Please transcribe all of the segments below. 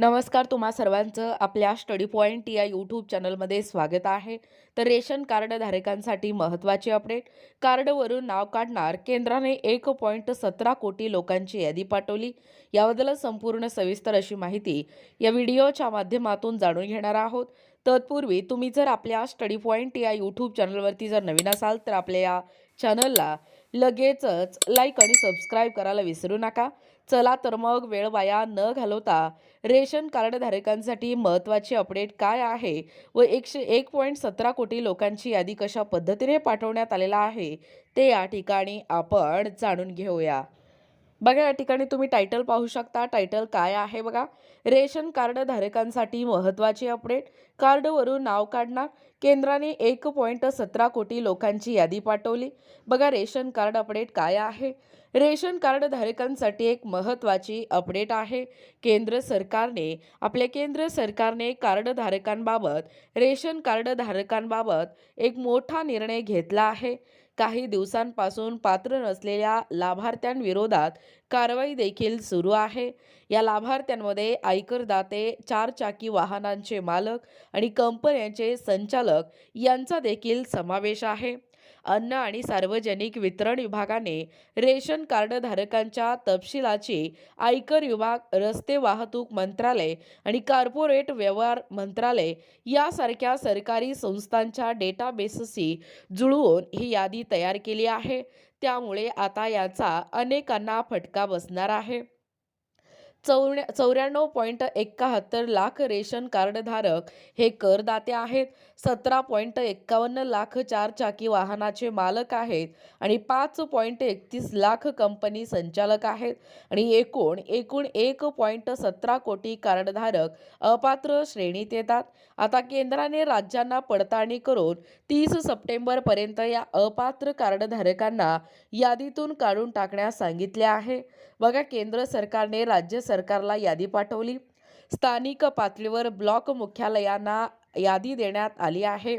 नमस्कार तुम्हा सर्वांचं आपल्या स्टडी पॉईंट या यूट्यूब चॅनलमध्ये स्वागत आहे. तर रेशन कार्ड धारकांसाठी महत्त्वाचे अपडेट. कार्डवरून नाव काढणार केंद्राने एक पॉईंट सतरा कोटी लोकांची यादी पाठवली. याबद्दल संपूर्ण सविस्तर अशी माहिती या व्हिडिओच्या माध्यमातून जाणून घेणार आहोत. तत्पूर्वी तुम्ही जर आपल्या स्टडी पॉईंट या यूट्यूब चॅनलवरती जर नवीन असाल तर आपल्या या चॅनलला लगेचच लाईक आणि सबस्क्राईब करायला विसरू नका. चला तर मग वेळ वाया न घालवता रेशन कार्डधारकांसाठी महत्त्वाची महत्त्वाचे अपडेट काय आहे व एकशे एक पॉईंट सतरा कोटी लोकांची यादी कशा पद्धतीने पाठवण्यात आलेला आहे ते या ठिकाणी आपण जाणून घेऊया. बघा या ठिकाणी तुम्ही टायटल पाहू शकता. टायटल काय आहे बघा? रेशन कार्ड धारकांसाठी महत्त्वाचे अपडेट कार्डवरून नाव काढणार. केंद्राने एक पॉईंट सतरा कोटी लोकांची यादी पाठवली. बघा रेशन कार्ड अपडेट काय आहे? रेशन कार्ड धारकांसाठी एक महत्त्वाची अपडेट आहे. केंद्र सरकारने आपल्या केंद्र सरकारने कार्डधारकांबाबत रेशन कार्ड धारकांबाबत एक मोठा निर्णय घेतला आहे. काही दिवसांपासून पात्र नसलेल्या लाभार्थ्यांविरोधात कारवाई देखील सुरू आहे. या लाभार्थ्यांमध्ये आयकरदाते चारचाकी वाहनांचे मालक आणि कंपन्यांचे संचालक यांचा देखील समावेश आहे. अन्न आणि सार्वजनिक वितरण विभागाने रेशन कार्ड धारकांच्या तपशिलाची आयकर विभाग रस्ते वाहतूक मंत्रालय आणि कॉर्पोरेट व्यवहार मंत्रालय यासारख्या सरकारी संस्थांच्या डेटाबेसशी जुळवून ही यादी तयार केली आहे. त्यामुळे आता याचा अनेकांना फटका बसणार आहे. चौऱ्या चौऱ्याण्णव पॉईंट एकाहत्तर लाख रेशन कार्डधारक हे करदाते आहेत. सतरा पॉईंट एक्कावन्न लाख चारचाकी वाहनाचे मालक आहेत आणि पाच पॉईंट एकतीस लाख कंपनी संचालक आहेत. आणि एकूण एकूण एक पॉईंट सतरा कोटी कार्डधारक अपात्र श्रेणीत येतात. आता केंद्राने राज्यांना पडताळणी करून तीस सप्टेंबरपर्यंत या अपात्र कार्डधारकांना यादीतून काढून टाकण्यास सांगितले आहे. बघा केंद्र सरकारने राज्य सरकारला यादी पाठवली. स्थानिक पातळीवर ब्लॉक मुख्यालयांना यादी देण्यात आली आहे.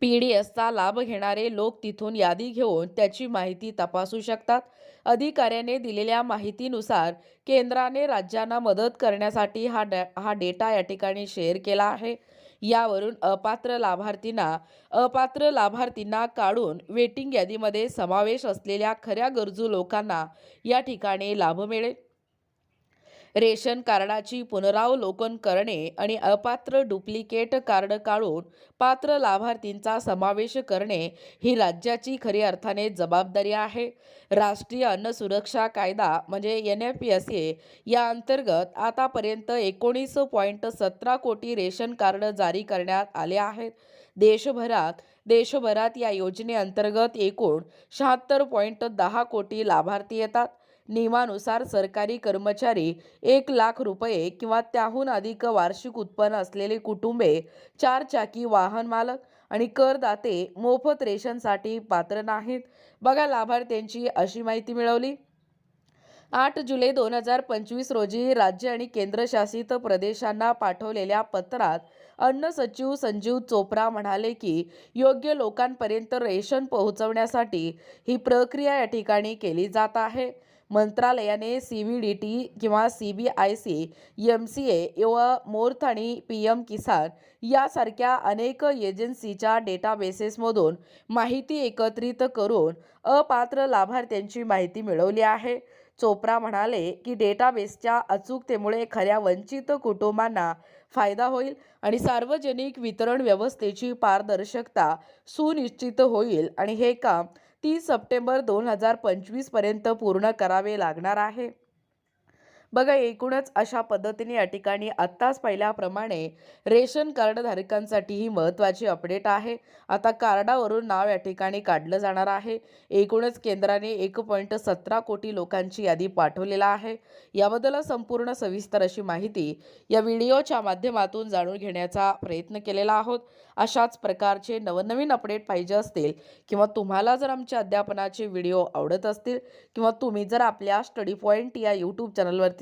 पी डी एसचा लाभ घेणारे लोक तिथून यादी घेऊन त्याची माहिती तपासू शकतात. अधिकाऱ्याने दिलेल्या माहितीनुसार केंद्राने राज्यांना मदत करण्यासाठी हा डे हा डेटा या ठिकाणी शेअर केला आहे. यावरून अपात्र लाभार्थींना अपात्र लाभार्थींना काढून वेटिंग यादीमध्ये समावेश असलेल्या खऱ्या गरजू लोकांना या ठिकाणी लाभ मिळेल. रेशन कार्डाची पुनरावलोकन करणे आणि अपात्र डुप्लिकेट कार्ड काढून पात्र लाभार्थींचा समावेश करणे ही राज्याची खरी अर्थाने जबाबदारी आहे. राष्ट्रीय अन्न सुरक्षा कायदा म्हणजे N F P S A या अंतर्गत आतापर्यंत एकोणीस पॉईंट सतरा कोटी रेशन कार्ड जारी करण्यात आले आहेत. देशभरात देशभरात या योजनेअंतर्गत एकूण शहात्तर पॉईंट दहा कोटी लाभार्थी येतात. नियमानुसार सरकारी कर्मचारी एक लाख रुपये किंवा त्याहून अधिक वार्षिक उत्पन्न असलेले कुटुंबे चारचाकी वाहन मालक आणि करदाते मोफत रेशनसाठी पात्र नाहीत. बघा लाभार्थ्यांची अशी माहिती मिळवली. आठ जुलै दोन हजार पंचवीस रोजी राज्य आणि केंद्रशासित प्रदेशांना पाठवलेल्या पत्रात अन्न सचिव संजीव चोप्रा म्हणाले की योग्य लोकांपर्यंत रेशन पोहोचवण्यासाठी ही प्रक्रिया या ठिकाणी केली जात आहे. मंत्रालयाने सी व्ही डी टी किंवा C B I C M C A व मोर्थ आणि पी एम किसान यासारख्या अनेक एजन्सीच्या डेटाबेसेसमधून माहिती एकत्रित करून अपात्र लाभार्थ्यांची माहिती मिळवली आहे. चोप्रा म्हणाले की डेटाबेसच्या अचूकतेमुळे खऱ्या वंचित कुटुंबांना फायदा होईल आणि सार्वजनिक वितरण व्यवस्थेची पारदर्शकता सुनिश्चित होईल आणि हे काम तीस सप्टेंबर दोन हजार पंचवीसपर्यंत पूर्ण करावे लागणार आहे. बघा एकूणच अशा पद्धतीने या ठिकाणी आत्ताच पाहिल्याप्रमाणे रेशन कार्डधारकांसाठी ही महत्त्वाची अपडेट आहे. आता कार्डावरून नाव या ठिकाणी काढलं जाणार आहे. एकूणच केंद्राने एक पॉईंट सतरा कोटी लोकांची यादी पाठवलेला आहे. याबद्दल संपूर्ण सविस्तर अशी माहिती या व्हिडिओच्या माध्यमातून जाणून घेण्याचा प्रयत्न केलेला आहोत. अशाच प्रकारचे नवनवीन अपडेट पाहिजे असतील किंवा तुम्हाला जर आमच्या अध्यापनाचे व्हिडिओ आवडत असतील किंवा तुम्ही जर आपल्या स्टडी पॉईंट या यूट्यूब चॅनलवरती